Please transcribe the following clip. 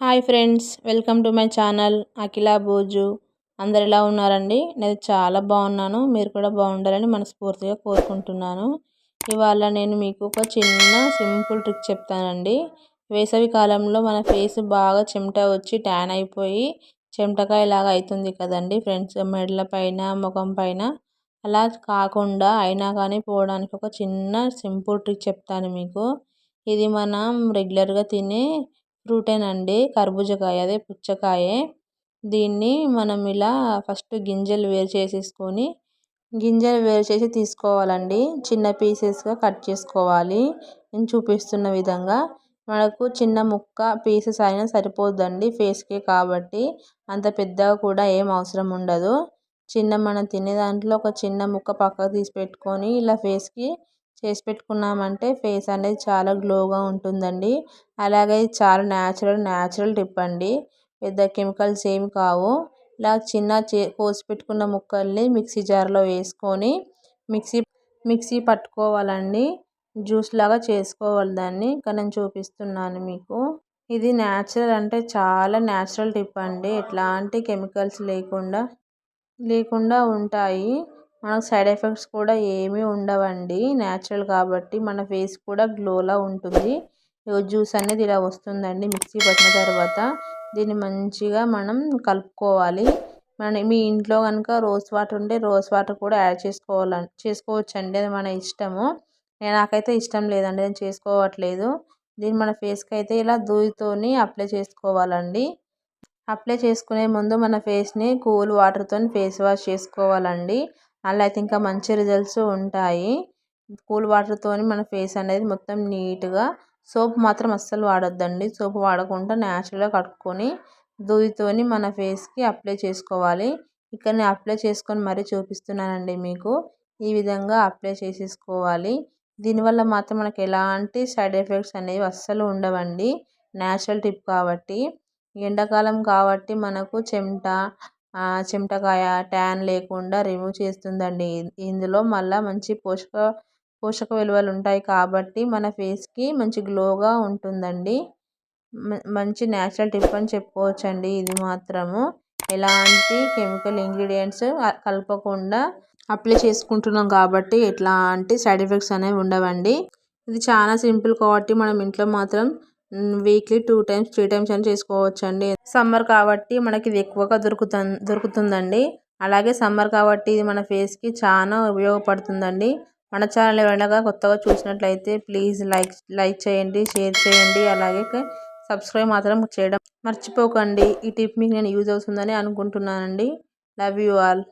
Hi friends welcome to my channel Akhila Boju. అందరు ఎలా ఉన్నారండి? నేను చాలా బాగున్నాను. మీరు కూడా బాగుండాలని మనస్ఫూర్తిగా కోరుకుంటున్నాను. ఇవాళ నేను మీకు ఒక చిన్న సింపుల్ ట్రిక్ చెప్తానండి. వేసవి కాలంలో మన ఫేస్ బాగా చెమట వచ్చి ట్యాన్ అయిపోయి చెమటకాయ ఇలాగా అవుతుంది కదండి ఫ్రెండ్స్. మెడల పైన ముఖం పైన. అలా కాకుండా అయినా కానీ పోవడానికి ఒక చిన్న సింపుల్ ట్రిక్ చెప్తాను మీకు. ఇది మనం రెగ్యులర్గా తినే ఫ్రూటేనండి కర్బూజకాయ అదే పుచ్చకాయే. దీన్ని మనం ఇలా ఫస్ట్ గింజలు వేరు చేసేసుకొని గింజలు వేరు చేసి తీసుకోవాలండి. చిన్న పీసెస్గా కట్ చేసుకోవాలి. నేను చూపిస్తున్న విధంగా మనకు చిన్న ముక్క పీసెస్ అయినా సరిపోద్దండి ఫేస్కి కాబట్టి. అంత పెద్దగా కూడా ఏం అవసరం ఉండదు. చిన్న మనం తినే దాంట్లో ఒక చిన్న ముక్క పక్కకు తీసి పెట్టుకొని ఇలా ఫేస్కి చేసి పెట్టుకున్నామంటే ఫేస్ అనేది చాలా గ్లోగా ఉంటుందండి. అలాగే చాలా న్యాచురల్ న్యాచురల్ టిప్ అండి. పెద్ద కెమికల్స్ ఏమి కావు. ఇలా చిన్న చే కోసి పెట్టుకున్న ముక్కల్ని మిక్సీ జార్లో వేసుకొని మిక్సీ మిక్సీ పట్టుకోవాలండి. జ్యూస్ లాగా చేసుకోవాలి దాన్ని. ఇక్కడ నేను చూపిస్తున్నాను మీకు. ఇది న్యాచురల్ అంటే చాలా న్యాచురల్ టిప్ అండి. ఎట్లాంటి కెమికల్స్ లేకుండా లేకుండా ఉంటాయి. మనకు సైడ్ ఎఫెక్ట్స్ కూడా ఏమీ ఉండవండి. న్యాచురల్ కాబట్టి మన ఫేస్ కూడా గ్లోలా ఉంటుంది. జ్యూస్ అనేది ఇలా వస్తుందండి మిక్సీ పట్టిన తర్వాత. దీన్ని మంచిగా మనం కలుపుకోవాలి. మన మీ ఇంట్లో కనుక రోజ్ వాటర్ ఉంటే రోజ్ వాటర్ కూడా యాడ్ చేసుకోవాలి చేసుకోవచ్చండి. అది మన ఇష్టము. నాకైతే ఇష్టం లేదండి. నేను చేసుకోవట్లేదు. దీన్ని మన ఫేస్కి అయితే ఇలా దూదితోని అప్లై చేసుకోవాలండి. అప్లై చేసుకునే ముందు మన ఫేస్ని కూల్ వాటర్తో ఫేస్ వాష్ చేసుకోవాలండి. అలా అయితే ఇంకా మంచి రిజల్ట్స్ ఉంటాయి. కూల్ వాటర్తో మన ఫేస్ అనేది మొత్తం నీట్గా సోప్ మాత్రం అస్సలు వాడొద్దండి. సోప్ వాడకుండా న్యాచురల్గా కట్టుకొని దూదితోని మన ఫేస్కి అప్లై చేసుకోవాలి. ఇక్కడ నేను అప్లై చేసుకొని మరీ చూపిస్తున్నానండి మీకు. ఈ విధంగా అప్లై చేసేసుకోవాలి. దీనివల్ల మాత్రం మనకు ఎలాంటి సైడ్ ఎఫెక్ట్స్ అనేవి అస్సలు ఉండవండి. న్యాచురల్ టిప్ కాబట్టి. ఎండాకాలం కాబట్టి మనకు చెమట చెమటకాయ ట్యాన్ లేకుండా రిమూవ్ చేస్తుందండి. ఇందులో మళ్ళీ మంచి పోషక పోషక విలువలు ఉంటాయి కాబట్టి మన ఫేస్కి మంచి గ్లోగా ఉంటుందండి. మంచి న్యాచురల్ టిప్ అని చెప్పుకోవచ్చండి ఇది మాత్రము. ఎలాంటి కెమికల్ ఇంగ్రీడియంట్స్ కలపకుండా అప్లై చేసుకుంటున్నాం కాబట్టి ఎట్లాంటి సైడ్ ఎఫెక్ట్స్ అనేవి ఉండవండి. ఇది చాలా సింపుల్ కాబట్టి మనం ఇంట్లో మాత్రం weekly two times three times అని చేసుకోవచ్చండి. సమ్మర్ కాబట్టి మనకి ఇది ఎక్కువగా దొరుకుతు దొరుకుతుందండి. అలాగే సమ్మర్ కాబట్టి ఇది మన ఫేస్కి చాలా ఉపయోగపడుతుందండి. మన ఛానల్ ఎవరైనా కొత్తగా చూసినట్లయితే ప్లీజ్ లైక్ లైక్ చేయండి షేర్ చేయండి. అలాగే సబ్స్క్రైబ్ మాత్రం చేయడం మర్చిపోకండి. ఈ టిప్ మీకు నేను యూజ్ అవుతుందని అనుకుంటున్నానండి. Love you all